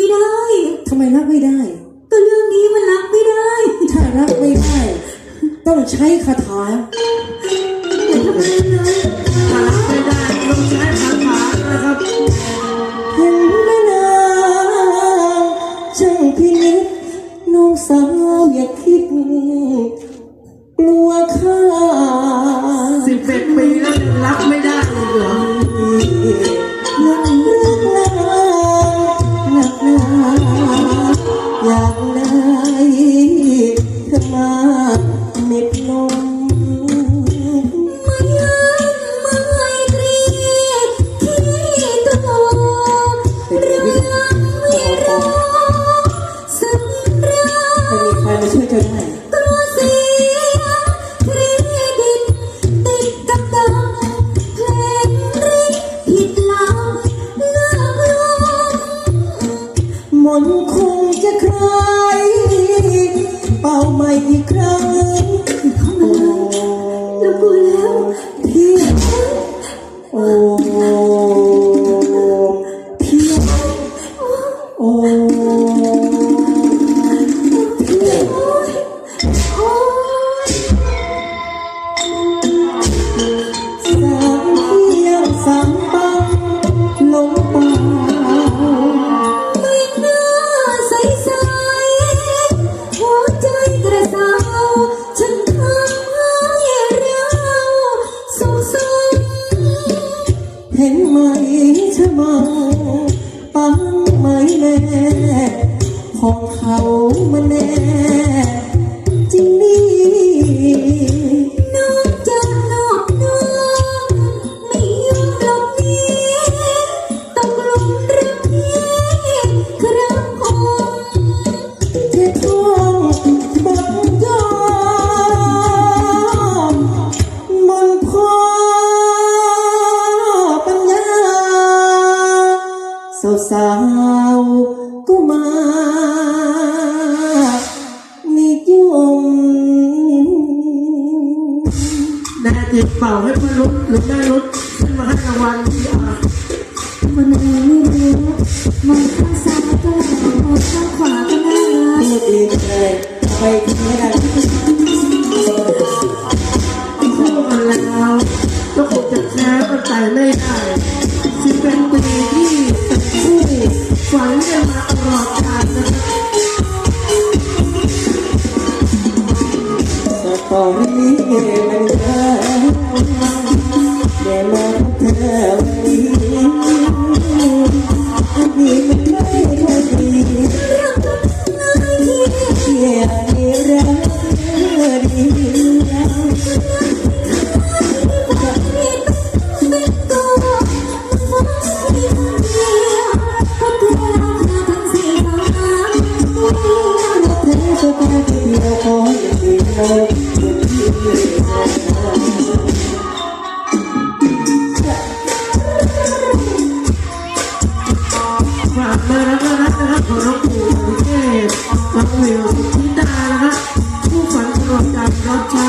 ไม่ได้ ทำไมรักไม่ได้ ก็เรื่องนี้มันรักไม่ได้ถ้ารักไม่ได้ ต้องใช้คาถาแต่ทำไมเลยถ้ารับไม่ได้ต้องใช้คาถานะครับเห็นแม่นางช่างพินิจน้องสาวอย่าคิดกลัวข้าสิบเอ็ดปีแล้วยังรับไม่ได้เลยเหรอ เห็นไหมชะมังปังไหมแม่ ของเขามาแน่ สาวก็มานิยมแน่จริงเป่าให้เพื่อนรุดหรือแม่รุดขึ้นมาให้รางวัลที่อามันอะไม่รู้มองข้างซ้ายก็หล่อมองข้างขวาก็หน่ารักเรียกลีเลยไปที่ไม่ไอย่าเดียวอย่าเดียวฝากมารักนะครับของน้องปู่สุเทพน้องวิวสุธิดานะครับผู้ฝันตลอดการรับใช้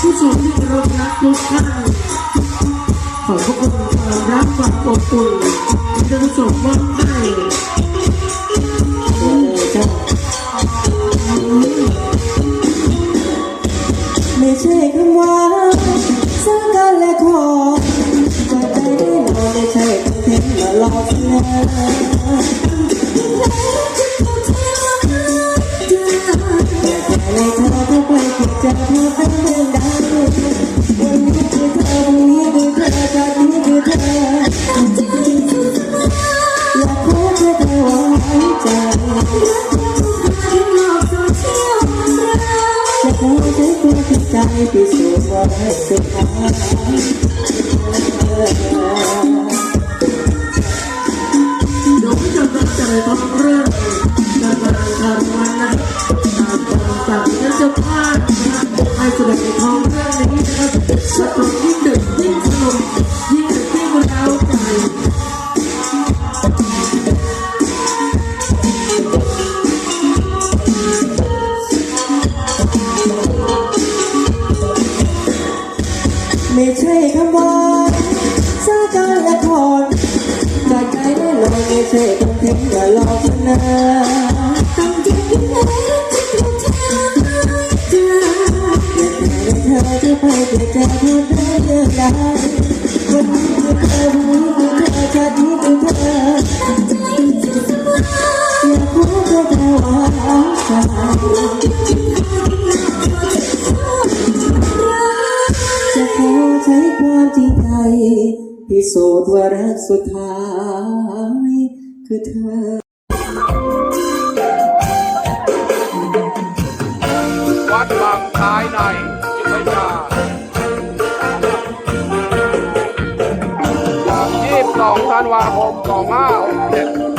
ผู้ชมที่เคารพรักทุกท่านขอบพระคุณความรักความอบอุ่นที่ท่านผู้ชมมอบให้ ตัวจิตใจพิสูจน์ว่าสุดท้าย ไม่ใช่คำว่าสาการละครจากใจแน่นอนไม่ใช่คำเท็จอย่าหลอกฉันนะต้องเจ็บแผลที่ถูกทายใจอยากให้เธอจะไปเจะพูดได้เรื่องใด ขอใช้ความจริงใจพิสูจน์ว่ารักสุดท้ายคือเธอวัดบางซ้ายในจิตวิทยายี่สิบสองธันวาคมสองห้าหกเจ็ด